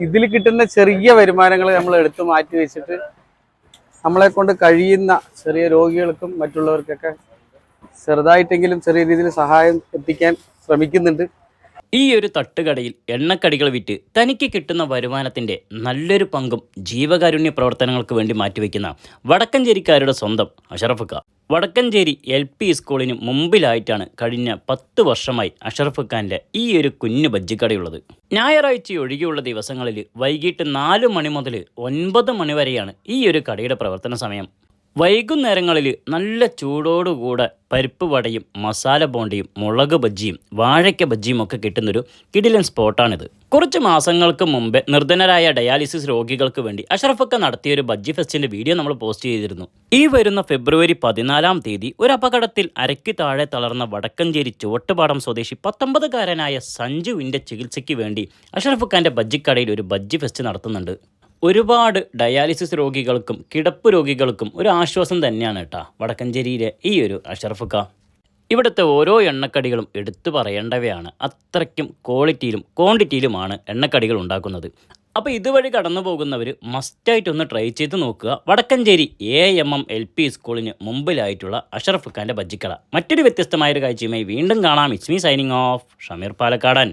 ഇതിൽ കിട്ടുന്ന ചെറിയ വരുമാനങ്ങൾ നമ്മൾ എടുത്തു മാറ്റി വെച്ചിട്ട് നമ്മളെ കൊണ്ട് കഴിയുന്ന ചെറിയ രോഗികൾക്കും മറ്റുള്ളവർക്കൊക്കെ ചെറുതായിട്ടെങ്കിലും ചെറിയ രീതിയിൽ സഹായം എത്തിക്കാൻ ശ്രമിക്കുന്നുണ്ട്. ഈ ഒരു തട്ടുകടയിൽ എണ്ണക്കടികൾ വിറ്റ് തനിക്ക് കിട്ടുന്ന വരുമാനത്തിന്റെ നല്ലൊരു പങ്കും ജീവകാരുണ്യ പ്രവർത്തനങ്ങൾക്ക് വേണ്ടി മാറ്റിവെക്കുന്ന വടക്കഞ്ചേരിക്കാരുടെ സ്വന്തം അഷറഫുക്ക വടക്കഞ്ചേരി എൽ പി സ്കൂളിന് മുമ്പിലായിട്ടാണ് കഴിഞ്ഞ പത്ത് വർഷമായി അഷറഫ് ഖാന്റെ ഈ ഒരു കുഞ്ഞു ബജ്ജിക്കടയുള്ളത് ഞായറാഴ്ച ഒഴികെയുള്ള ദിവസങ്ങളിൽ വൈകിട്ട് നാല് മണി മുതൽ ഒൻപത് മണി വരെയാണ് ഈ ഒരു കടയുടെ പ്രവർത്തന സമയം. വൈകുന്നേരങ്ങളിൽ നല്ല ചൂടോടുകൂടെ പരിപ്പ് വടയും മസാല ബോണ്ടിയും മുളക് ബജ്ജിയും വാഴയ്ക്ക ബജ്ജിയും ഒക്കെ കിട്ടുന്നൊരു കിടിലൻ സ്പോട്ടാണിത്. കുറച്ച് മാസങ്ങൾക്ക് മുമ്പേ നിർധനരായ ഡയാലിസിസ് രോഗികൾക്ക് വേണ്ടി അഷറഫൊക്കെ നടത്തിയ ഒരു ബജ്ജി ഫെസ്റ്റിന്റെ വീഡിയോ നമ്മൾ പോസ്റ്റ് ചെയ്തിരുന്നു. ഈ വരുന്ന ഫെബ്രുവരി പതിനാലാം തീയതി ഒരു അപകടത്തിൽ അരയ്ക്ക് താഴെ തളർന്ന വടക്കഞ്ചേരി ചുവട്ടുപാടം സ്വദേശി പത്തൊമ്പതുകാരനായ സഞ്ജുവിന്റെ ചികിത്സയ്ക്ക് വേണ്ടി അഷറഫ് ഖാന്റെ ബജ്ജിക്കടയിൽ ഒരു ബജ്ജി ഫെസ്റ്റ് നടത്തുന്നുണ്ട്. ഒരുപാട് ഡയാലിസിസ് രോഗികൾക്കും കിടപ്പ് രോഗികൾക്കും ഒരു ആശ്വാസം തന്നെയാണ് കേട്ടോ വടക്കഞ്ചേരിയിലെ ഈ ഒരു അഷർഫുക്ക ഇവിടുത്തെ ഓരോ എണ്ണക്കടികളും എടുത്തു പറയേണ്ടവയാണ്. അത്രയ്ക്കും ക്വാളിറ്റിയിലും ക്വാണ്ടിറ്റിയിലുമാണ് എണ്ണക്കടികൾ ഉണ്ടാക്കുന്നത്. അപ്പോൾ ഇതുവഴി കടന്നു പോകുന്നവർ മസ്റ്റായിട്ടൊന്ന് ട്രൈ ചെയ്ത് നോക്കുക. Vadakkencherry A M M L P സ്കൂളിന് മുമ്പിലായിട്ടുള്ള അഷറഫ് ഖാന്റെ ബജ്ജിക്കട. മറ്റൊരു വ്യത്യസ്തമായൊരു കാഴ്ചയുമായി വീണ്ടും കാണാം. It's me signing off Shameer Palakkadan.